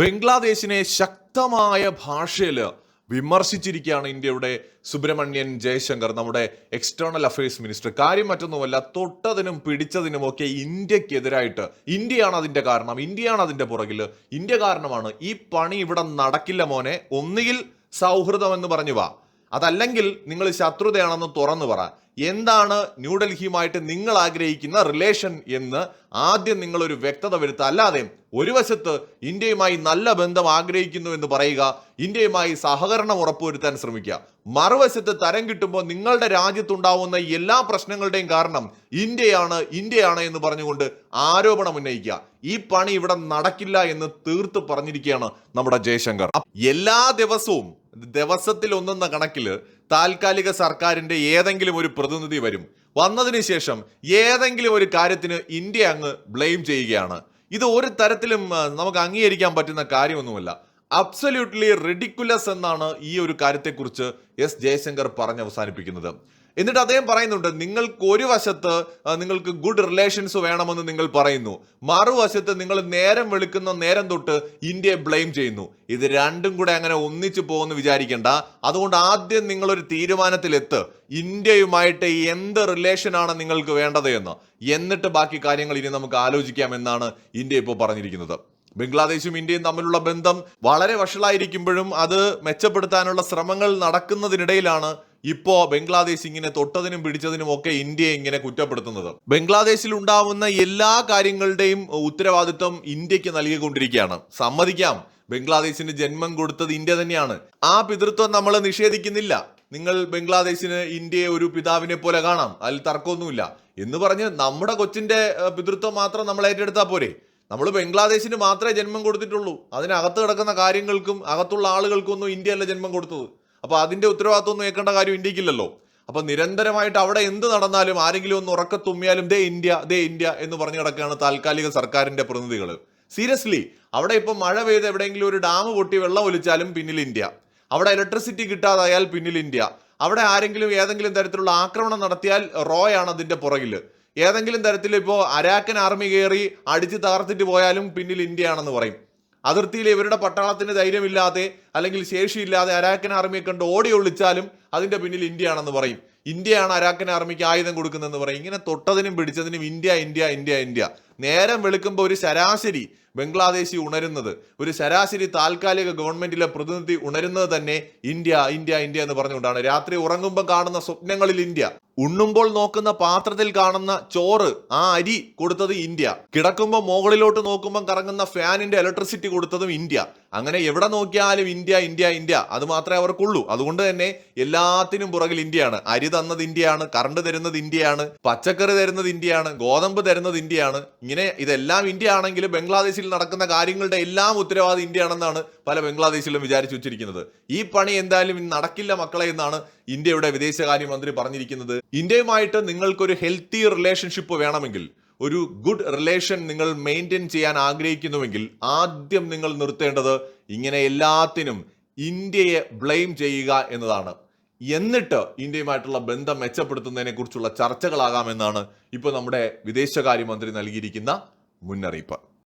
ബംഗ്ലാദേശിനെ ശക്തമായ ഭാഷയിൽ വിമർശിച്ചിരിക്കുകയാണ് ഇന്ത്യയുടെ സുബ്രഹ്മണ്യൻ ജയശങ്കർ നമ്മുടെ എക്സ്റ്റേണൽ അഫയേഴ്സ് മിനിസ്റ്റർ കാര്യം മറ്റൊന്നുമല്ല തൊട്ടതിനും പിടിച്ചതിനും ഒക്കെ ഇന്ത്യക്കെതിരായിട്ട് ഇന്ത്യയാണ് അതിന്റെ കാരണം ഇന്ത്യയാണ് അതിന്റെ പുറകിൽ ഇന്ത്യ കാരണമാണ് ഈ പണി ഇവിടെ നടക്കില്ല മോനെ ഒന്നുകിൽ സൗഹൃദം എന്ന് പറഞ്ഞു വാ. അതല്ലെങ്കിൽ നിങ്ങൾ ശത്രുതയാണെന്ന് തുറന്നു പറ. എന്താണ് ന്യൂഡൽഹിയുമായിട്ട് നിങ്ങൾ ആഗ്രഹിക്കുന്ന റിലേഷൻ എന്ന് ആദ്യം നിങ്ങൾ ഒരു വ്യക്തത വരുത്തുക. അല്ലാതെ ഒരു വശത്ത് ഇന്ത്യയുമായി നല്ല ബന്ധം ആഗ്രഹിക്കുന്നു എന്ന് പറയുക ഇന്ത്യയുമായി സഹകരണം ഉറപ്പുവരുത്താൻ ശ്രമിക്കുക. മറുവശത്ത് തരം കിട്ടുമ്പോൾ നിങ്ങളുടെ രാജ്യത്തുണ്ടാവുന്ന എല്ലാ പ്രശ്നങ്ങളുടെയും കാരണം ഇന്ത്യയാണ് ഇന്ത്യയാണ് എന്ന് പറഞ്ഞുകൊണ്ട് ആരോപണം ഉന്നയിക്കുക. ഈ പണി ഇവിടെ നടക്കില്ല എന്ന് തീർത്ത് പറഞ്ഞിരിക്കുകയാണ് നമ്മുടെ ജയശങ്കർ. എല്ലാ ദിവസവും ദിവസത്തിൽ ഒന്നെന്ന കണക്കിൽ താൽക്കാലിക സർക്കാരിന്റെ ഏതെങ്കിലും ഒരു പ്രതിനിധി വരും. വന്നതിന് ശേഷം ഏതെങ്കിലും ഒരു കാര്യത്തിന് ഇന്ത്യ അങ്ങ് ബ്ലെയിം ചെയ്യുകയാണ്. ഇത് ഒരു തരത്തിലും നമുക്ക് അംഗീകരിക്കാൻ പറ്റുന്ന കാര്യമൊന്നുമല്ല. അബ്സല്യൂട്ട്ലി റെഡിക്കുലസ് എന്നാണ് ഈ ഒരു കാര്യത്തെക്കുറിച്ച് എസ് ജയശങ്കർ പറഞ്ഞ് അവസാനിപ്പിക്കുന്നത്. എന്നിട്ട് അദ്ദേഹം പറയുന്നുണ്ട് നിങ്ങൾക്ക് ഒരു വശത്ത് നിങ്ങൾക്ക് ഗുഡ് റിലേഷൻസ് വേണമെന്ന് നിങ്ങൾ പറയുന്നു. മറുവശത്ത് നിങ്ങൾ നേരം വിളിക്കുന്ന നേരം തൊട്ട് ഇന്ത്യയെ ബ്ലെയിം ചെയ്യുന്നു. ഇത് രണ്ടും കൂടെ അങ്ങനെ ഒന്നിച്ചു പോകുമെന്ന് വിചാരിക്കേണ്ട. അതുകൊണ്ട് ആദ്യം നിങ്ങളൊരു തീരുമാനത്തിലെത്ത്. ഇന്ത്യയുമായിട്ട് എന്ത് റിലേഷനാണ് നിങ്ങൾക്ക് വേണ്ടത് എന്ന്. എന്നിട്ട് ബാക്കി കാര്യങ്ങൾ ഇനി നമുക്ക് ആലോചിക്കാം എന്നാണ് ഇന്ത്യ ഇപ്പോൾ പറഞ്ഞിരിക്കുന്നത്. ബംഗ്ലാദേശും ഇന്ത്യയും തമ്മിലുള്ള ബന്ധം വളരെ വഷളായിരിക്കുമ്പോഴും അത് മെച്ചപ്പെടുത്താനുള്ള ശ്രമങ്ങൾ നടക്കുന്നതിനിടയിലാണ് ഇപ്പോ ബംഗ്ലാദേശ് ഇങ്ങനെ തൊട്ടതിനും പിടിച്ചതിനും ഒക്കെ ഇന്ത്യയെ ഇങ്ങനെ കുറ്റപ്പെടുത്തുന്നത്. ബംഗ്ലാദേശിൽ ഉണ്ടാവുന്ന എല്ലാ കാര്യങ്ങളുടെയും ഉത്തരവാദിത്വം ഇന്ത്യയ്ക്ക് നൽകിക്കൊണ്ടിരിക്കുകയാണ്. സമ്മതിക്കാം ബംഗ്ലാദേശിന് ജന്മം കൊടുത്തത് ഇന്ത്യ തന്നെയാണ്. ആ പിതൃത്വം നമ്മൾ നിഷേധിക്കുന്നില്ല. നിങ്ങൾ ബംഗ്ലാദേശിന് ഇന്ത്യയെ ഒരു പിതാവിനെ പോലെ കാണാം. അതിൽ തർക്കമൊന്നുമില്ല. എന്ന് പറഞ്ഞ് നമ്മുടെ കൊച്ചിന്റെ പിതൃത്വം മാത്രം നമ്മൾ ഏറ്റെടുത്താൽ പോരെ. നമ്മൾ ബംഗ്ലാദേശിന് മാത്രമേ ജന്മം കൊടുത്തിട്ടുള്ളൂ. അതിനകത്ത് കിടക്കുന്ന കാര്യങ്ങൾക്കും അകത്തുള്ള ആളുകൾക്കും ഒന്നും ഇന്ത്യ അല്ല ജന്മം കൊടുത്തത്. അപ്പൊ അതിന്റെ ഉത്തരവാദിത്വം ഒന്നും ഏൽക്കേണ്ട കാര്യം ഇന്ത്യക്കില്ലല്ലോ. അപ്പൊ നിരന്തരമായിട്ട് അവിടെ എന്ത് നടന്നാലും ആരെങ്കിലും ഒന്ന് ഉറക്ക തുമ്മിയാലും ദേ ഇന്ത്യ ദേ ഇന്ത്യ എന്ന് പറഞ്ഞു കിടക്കുകയാണ് താൽക്കാലിക സർക്കാരിന്റെ പ്രതിനിധികൾ സീരിയസ്ലി അവിടെ ഇപ്പൊ മഴ പെയ്ത് എവിടെയെങ്കിലും ഒരു ഡാം പൊട്ടി വെള്ളം ഒലിച്ചാലും പിന്നിൽ ഇന്ത്യ. അവിടെ ഇലക്ട്രിസിറ്റി കിട്ടാതായാൽ പിന്നിൽ ഇന്ത്യ. അവിടെ ആരെങ്കിലും ഏതെങ്കിലും തരത്തിലുള്ള ആക്രമണം നടത്തിയാൽ റോയാണ് അതിന്റെ പുറകിൽ ഏതെങ്കിലും തരത്തിൽ ഇപ്പോൾ അരാക്കൻ ആർമി കയറി അടിച്ച് തകർത്തിട്ട് പോയാലും പിന്നിൽ ഇന്ത്യയാണെന്ന് പറയും. അതിർത്തിയിൽ ഇവരുടെ പട്ടാളത്തിന് ധൈര്യമില്ലാതെ അല്ലെങ്കിൽ ശേഷിയില്ലാതെ അരാക്കൻ ആർമിയെ കണ്ട് ഓടി ഒളിച്ചാലും അതിന്റെ പിന്നിൽ ഇന്ത്യയാണെന്ന് പറയും. ഇന്ത്യയാണ് അരാക്കൻ ആർമിക്ക് ആയുധം കൊടുക്കുന്നതെന്ന് പറയും. ഇങ്ങനെ തൊട്ടതിനും പിടിച്ചതിനും ഇന്ത്യ ഇന്ത്യ ഇന്ത്യ ഇന്ത്യ. നേരം വെളുക്കുമ്പോൾ ഒരു ശരാശരി ബംഗ്ലാദേശി ഉണരുന്നത് ഒരു ശരാശരി താൽക്കാലിക ഗവൺമെന്റിലെ പ്രതിനിധി ഉണരുന്നത് തന്നെ ഇന്ത്യ ഇന്ത്യ ഇന്ത്യ എന്ന് പറഞ്ഞുകൊണ്ടാണ്. രാത്രി ഉറങ്ങുമ്പോൾ കാണുന്ന സ്വപ്നങ്ങളിൽ ഇന്ത്യ. ഉണ്ണുമ്പോൾ നോക്കുന്ന പാത്രത്തിൽ കാണുന്ന ചോറ് ആ അരി കൊടുത്തത് ഇന്ത്യ. കിടക്കുമ്പോൾ മുകളിലോട്ട് നോക്കുമ്പോൾ കറങ്ങുന്ന ഫാനിന്റെ ഇലക്ട്രിസിറ്റി കൊടുത്തതും ഇന്ത്യ. അങ്ങനെ എവിടെ നോക്കിയാലും ഇന്ത്യ ഇന്ത്യ ഇന്ത്യ. അത് മാത്രമേ അവർക്കുള്ളൂ. അതുകൊണ്ട് തന്നെ എല്ലാത്തിനും പുറകിൽ ഇന്ത്യയാണ്. അരി തന്നത് ഇന്ത്യയാണ് കറണ്ട് തരുന്നത് ഇന്ത്യയാണ് പച്ചക്കറി തരുന്നത് ഇന്ത്യയാണ് ഗോതമ്പ് തരുന്നത് ഇന്ത്യയാണ്. ഇങ്ങനെ ഇതെല്ലാം ഇന്ത്യ ആണെങ്കിൽ ബംഗ്ലാദേശിൽ നടക്കുന്ന കാര്യങ്ങളുടെ എല്ലാം ഉത്തരവാദി ഇന്ത്യയാണെന്നാണ് പല ബംഗ്ലാദേശിലും വിചാരിച്ചു വെച്ചിരിക്കുന്നത്. ഈ പണി എന്തായാലും നടക്കില്ല മക്കളെ എന്നാണ് ഇന്ത്യയുടെ വിദേശകാര്യമന്ത്രി പറഞ്ഞിരിക്കുന്നത്. ഇന്ത്യയുമായിട്ട് നിങ്ങൾക്കൊരു ഹെൽത്തി റിലേഷൻഷിപ്പ് വേണമെങ്കിൽ ഒരു ഗുഡ് റിലേഷൻ നിങ്ങൾ മെയിന്റെയിൻ ചെയ്യാൻ ആഗ്രഹിക്കുന്നുവെങ്കിൽ ആദ്യം നിങ്ങൾ നിർത്തേണ്ടത് ഇങ്ങനെ എല്ലാത്തിനും ഇന്ത്യയെ ബ്ലെയിം ചെയ്യുക എന്നതാണ്. എന്നിട്ട് ഇന്ത്യയുമായിട്ടുള്ള ബന്ധം മെച്ചപ്പെടുത്തുന്നതിനെ കുറിച്ചുള്ള ചർച്ചകളാകാമെന്നാണ് ഇപ്പോൾ നമ്മുടെ വിദേശകാര്യമന്ത്രി നൽകിയിരിക്കുന്ന മുന്നറിയിപ്പ്.